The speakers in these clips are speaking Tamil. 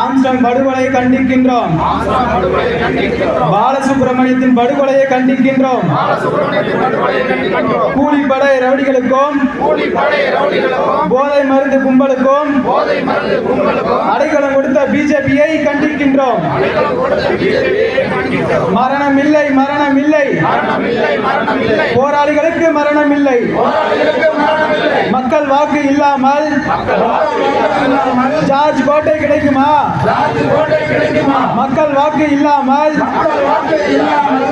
ஆம்ஸ்டாங் படுகொலையை கண்டிக்கின்றோம். பாலசுப்ரமணியத்தின் படுகொலையை கண்டிக்கின்றோம். கூலிப்படை ரவுடிகளுக்கும் போதை மருந்து கும்பலுக்கும் அடைக்கலம் கொடுத்த பிஜேபியை கண்டிக்கின்றோம். மரணம் இல்லை மரணம் இல்லை போராளிகளுக்கு மரணம் இல்லை மக்கள் வாக்கு இல்லாமல் ஜார்ஜ் கோட்டை கிடைக்குமா? மக்கள் வாக்கு இல்லாமல்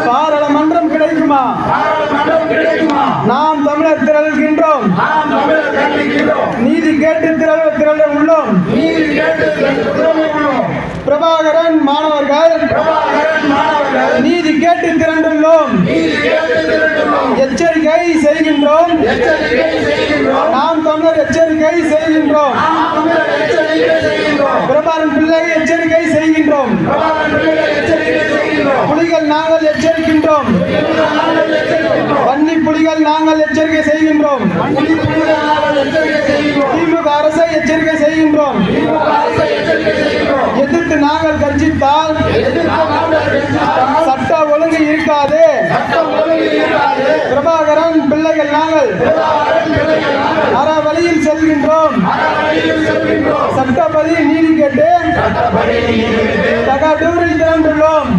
பாராளுமன்றம் கிடைக்குமா? நாம் தமிழர் திரள்கின்றோம். நீதி கேட்டு திரள திரள உள்ளோம். பிரபாகரன் மாணவர்கள் நீதி கேட்டு திரண்டுள்ளோம். எச்சரிக்கை செய்கின்றோம். தமிழர் எச்சரிக்கை செய்கின்றோம். பிரபாகரன் பிள்ளை எச்சரிக்கை செய்கின்றோம். புலிகள் நாங்கள் எச்சரிக்கின்றோம். வன்னி புலிகள் நாங்கள் எச்சரிக்கை செய்கின்றோம். திமுக அரசை எச்சரிக்கை செய்கின்றோம். எதிர்த்து நாங்கள் கர்ஜித்தால் சட்ட ஒழுங்கு இருக்காது. பிரபாகரன் பிள்ளைகள் நாங்கள். வழியில் செல்கின்றோம். சட்டப்படி நீதி கேட்டு தகாடூரில் திரண்டுள்ளோம்.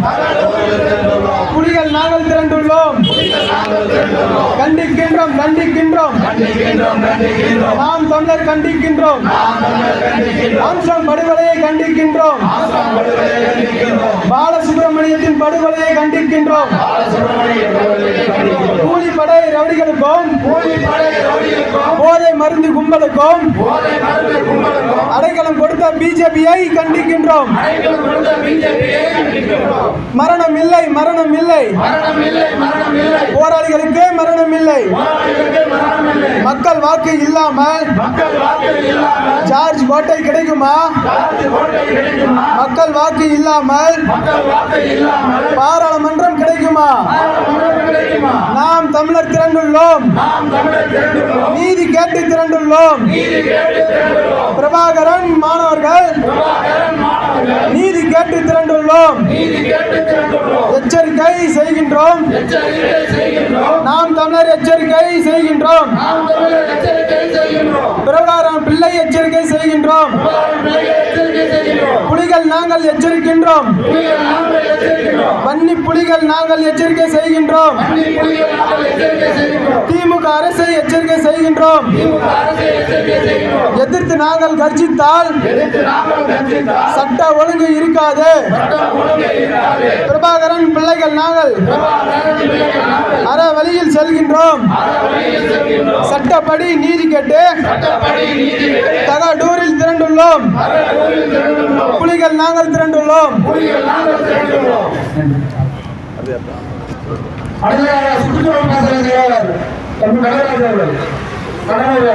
புலிகள் நாங்கள் திரண்டுள்ளோம். கண்டிக்கின்றோம் கண்டிக்கின்றோம். நாம் தமிழர் கண்டிக்கின்றோம். அம்சம் படுகொலையை கண்டிக்கின்றோம். பாலசுப்ரமணியத்தின் படுகொலையை கண்டிக்கின்றோம். கூலிப்படை ரவுடிகளுக்கும் போதை மருந்து கும்பலுக்கும் அடைக்கலம் கொடுத்த பிஜேபியை கண்டிக்கின்றோம். மரணம் இல்லை மரணம் இல்லை. போராளிகளுக்கு மரணம் இல்லை மக்கள் வாக்கு இல்லாமல் ஜார்ஜ் கோட்டை கிடைக்குமா? மக்கள் வாக்கு இல்லாமல் பாராளுமன்றம் கிடைக்குமா? நாம் தமிழர் திரண்டுள்ளோம். நீதி கேட்டு திரண்டுள்ளோம். பிரபாகரன் மாணவர்கள் நீதி கேட்டு திரண்டுள்ளோம். எச்சரிக்கை செய்கின்றோம். நாம் தமிழர் எச்சரிக்கை செய்கின்றோம். பிரபாகரன் பிள்ளை எச்சரிக்கை செய்கின்றோம். புலிகள் நாங்கள் எச்சரிக்கின்றோம். வன்னி புலிகள் நாங்கள் எச்சரிக்கை செய்கின்றோம். திமுக அரசை எச்சரிக்கை செய்கின்றோம். எதிர்த்து நாங்கள் கர்ஜித்தால் சட்ட ஒழுங்கு இருக்காது. பிரபாகரன் பிள்ளைகள் நாங்கள் அற வழியில் செல்கின்றோம். சட்டப்படி நீதி கேட்டு தகடூரில் திரண்டுள்ளோம். புலிகள் நாங்கள் திரண்டுள்ளோம். அடுத்த சுற்றுச்சூழல் பாசன செயலாளர் தம்பி நடராஜ் அவர்கள். கடலூர்